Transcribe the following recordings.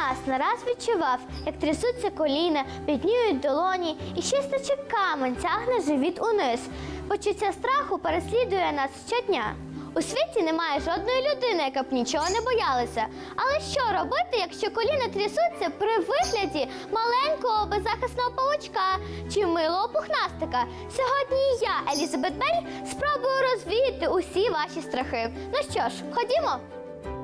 нас не раз відчував, як трясуться коліна, підніють долоні і щось наче камень тягне живіт униз. Почуття страху переслідує нас щодня. У світі немає жодної людини, яка б нічого не боялася. Але що робити, якщо коліна трясуться при вигляді маленького беззахисного павучка чи милого пухнастика? Сьогодні я, Елізабет Бель, спробую розвіяти усі ваші страхи. Ну що ж, ходімо.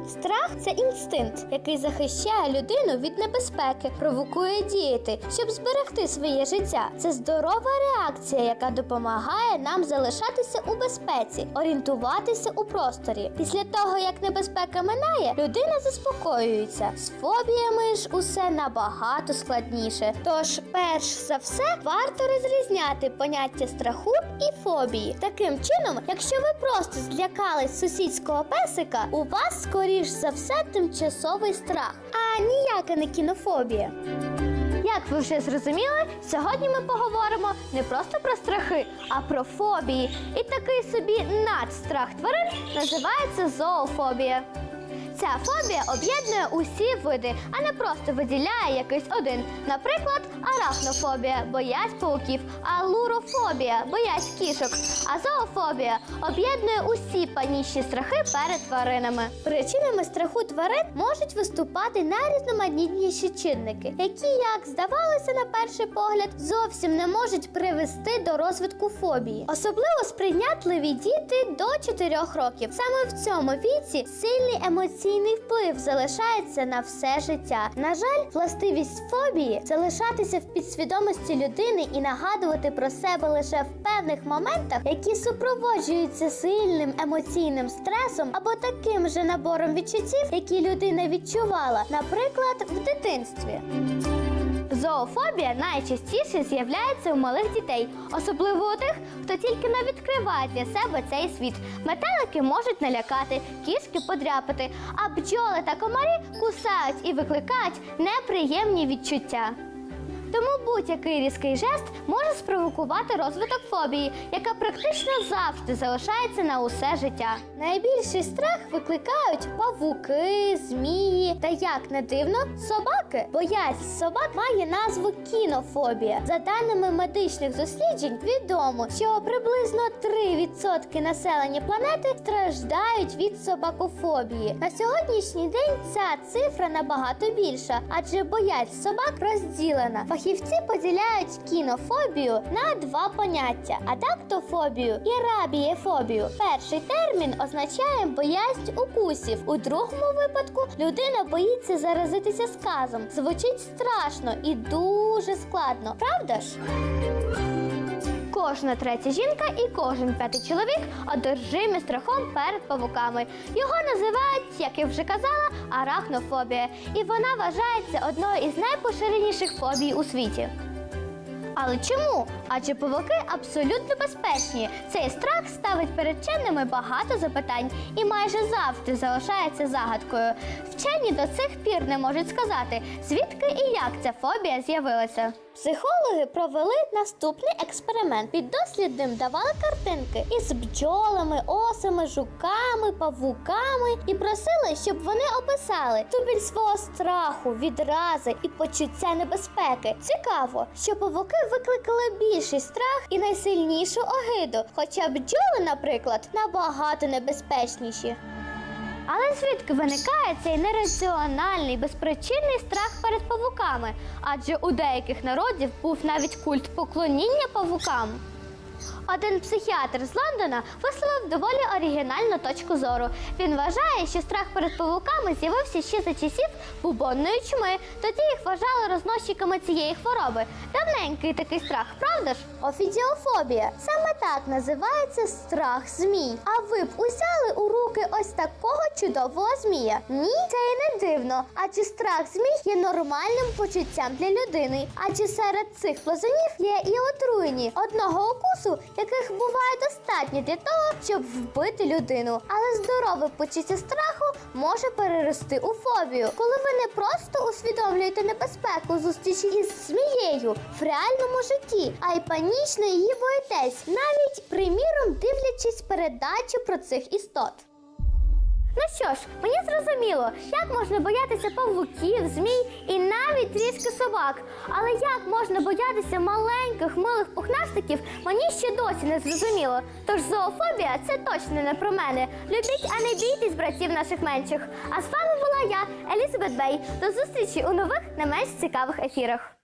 Страх це інстинкт, який захищає людину від небезпеки, провокує діяти, щоб зберегти своє життя. Це здорова реакція, яка допомагає нам залишатися у безпеці, орієнтуватися у просторі. Після того, як небезпека минає, людина заспокоюється. З фобіями ж усе набагато складніше. Тож, перш за все, варто розрізняти поняття страху і фобії. Таким чином, якщо ви просто злякались сусідського песика, у вас скоріш за все тимчасовий страх, а ніяка не кінофобія. Як ви вже зрозуміли, сьогодні ми поговоримо не просто про страхи, а про фобії. І такий собі надстрах тварин називається зоофобія. Ця фобія об'єднує усі види, а не просто виділяє якийсь один. Наприклад, арахнофобія боязнь пауків, алурофобія боязнь кішок, а зоофобія об'єднує усі панічні страхи перед тваринами. Причинами страху тварин можуть виступати найрізноманітніші чинники, які, як здавалося на перший погляд, зовсім не можуть привести до розвитку фобії. Особливо сприйнятливі діти до 4 років. Саме в цьому віці сильний емоційний вплив залишається на все життя. На жаль, властивість фобії залишатися в підсвідомості людини і нагадувати про себе лише в певних моментах, які супроводжуються сильним емоційним стресом або таким же набором відчуттів, які людина відчувала, наприклад, в дитинстві. Зоофобія найчастіше з'являється у малих дітей, особливо у тих, хто тільки не відкриває для себе цей світ. Метелики можуть налякати, кішки подряпати, а бджоли та комарі кусають і викликають неприємні відчуття. Тому будь-який різкий жест може спровокувати розвиток фобії, яка практично завжди залишається на усе життя. Найбільший страх викликають павуки, змії та як не дивно, собаки. Боязнь собак має назву кінофобія. За даними медичних досліджень, відомо, що приблизно 3% населення планети страждають від собакофобії. На сьогоднішній день ця цифра набагато більша, адже боязнь собак розділена. Фахівці поділяють кінофобію на два поняття: адактофобію і рабієфобію. Перший термін означає боязнь укусів. У другому випадку людина боїться заразитися сказом. Звучить страшно і дуже складно, правда ж? Кожна третя жінка і кожен п'ятий чоловік одержимі страхом перед павуками. Його називають, як я вже казала, арахнофобія, і вона вважається одною із найпоширеніших фобій у світі. Але чому? Адже павуки абсолютно безпечні. Цей страх ставить перед вченими багато запитань і майже завжди залишається загадкою. Вчені до цих пір не можуть сказати, звідки і як ця фобія з'явилася. Психологи провели наступний експеримент. Піддослідним давали картинки із бджолами, осами, жуками, павуками і просили, щоб вони описали ступінь свого страху, відрази і почуття небезпеки. Цікаво, що павуки викликали більший страх і найсильнішу огиду, хоча бджоли, наприклад, набагато небезпечніші. Але звідки виникає цей нераціональний, безпричинний страх перед павуками? Адже у деяких народів був навіть культ поклоніння павукам. Один психіатр з Лондона висловив доволі оригінальну точку зору. Він вважає, що страх перед павуками з'явився ще за часів бубонної чуми. Тоді їх вважали розносчиками цієї хвороби. Давненький такий страх, правда ж? Офідіофобія. Саме так називається страх змій. А ви б узяли у руки ось такого чудового змія? Ні, це і не дивно. Адже страх змій є нормальним почуттям для людини. Адже серед цих плазунів є і отруєні одного укусу, яких буває достатньо для того, щоб вбити людину. Але здорове почуття страху може перерости у фобію, коли ви не просто усвідомлюєте небезпеку зустрічі із змією в реальному житті, а й панічно її боїтесь, навіть приміром дивлячись передачу про цих істот. Ну що ж, мені зрозуміло, як можна боятися павуків, змій і навіть трішки собак. Але як можна боятися маленьких милих пухнастиків, мені ще досі не зрозуміло. Тож зоофобія це точно не про мене. Любіть, а не бійтесь братів наших менших. А з вами була я, Елізабет Бей. До зустрічі у нових не менш цікавих ефірах.